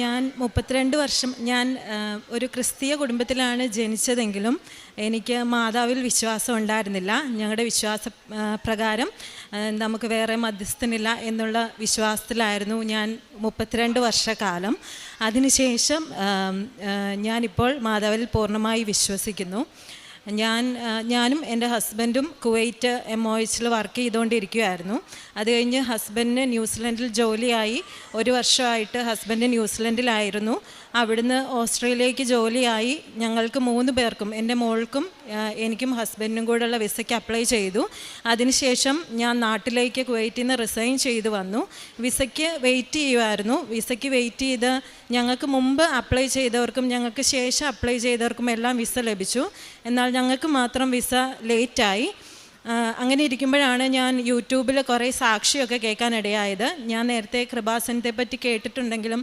ഞാൻ മുപ്പത്തിരണ്ട് വർഷം ഞാൻ ഒരു ക്രിസ്തീയ കുടുംബത്തിലാണ് ജനിച്ചതെങ്കിലും എനിക്ക് മാതാവിൽ വിശ്വാസം ഉണ്ടായിരുന്നില്ല. ഞങ്ങളുടെ വിശ്വാസ പ്രകാരം നമുക്ക് വേറെ മധ്യസ്ഥനില്ല എന്നുള്ള വിശ്വാസത്തിലായിരുന്നു ഞാൻ മുപ്പത്തിരണ്ട് വർഷക്കാലം അതിനുശേഷം ഞാനിപ്പോൾ മാതാവിൽ പൂർണമായി വിശ്വസിക്കുന്നു. ഞാൻ ഞാനും എന്റെ ഹസ്ബൻഡും കുവൈറ്റ് എം ഒ എച്ചിൽ വർക്ക് ചെയ്തുകൊണ്ടിരിക്കുകയായിരുന്നു അത് കഴിഞ്ഞ് ഹസ്ബൻഡിന് ന്യൂസിലൻഡിൽ ജോലിയായി. ഒരു വർഷമായിട്ട് ഹസ്ബൻഡ് ന്യൂസിലൻഡിലായിരുന്നു. അവിടുന്ന് ഓസ്ട്രേലിയക്ക് ജോലിയായി. ഞങ്ങൾക്ക് മൂന്ന് പേർക്കും എന്റെ മോൾക്കും എനിക്കും ഹസ്ബൻഡിനും കൂടെയുള്ള വിസയ്ക്ക് അപ്ലൈ ചെയ്തു. അതിനുശേഷം ഞാൻ നാട്ടിലേക്ക് കുവൈറ്റിൽ നിന്ന് റിസൈൻ ചെയ്ത് വന്നു. വിസയ്ക്ക് വെയിറ്റ് ചെയ്യുമായിരുന്നു വിസയ്ക്ക് വെയിറ്റ് ചെയ്ത് ഞങ്ങൾക്ക് മുമ്പ് അപ്ലൈ ചെയ്തവർക്കും ഞങ്ങൾക്ക് ശേഷം അപ്ലൈ ചെയ്തവർക്കും എല്ലാം വിസ ലഭിച്ചു. എന്നാൽ ഞങ്ങൾക്ക് മാത്രം വിസ ലേറ്റായി. അങ്ങനെ ഇരിക്കുമ്പോഴാണ് ഞാൻ യൂട്യൂബിൽ കുറേ സാക്ഷിയൊക്കെ കേൾക്കാനിടയായത്. ഞാൻ നേരത്തെ കൃപാസനത്തെ പറ്റി കേട്ടിട്ടുണ്ടെങ്കിലും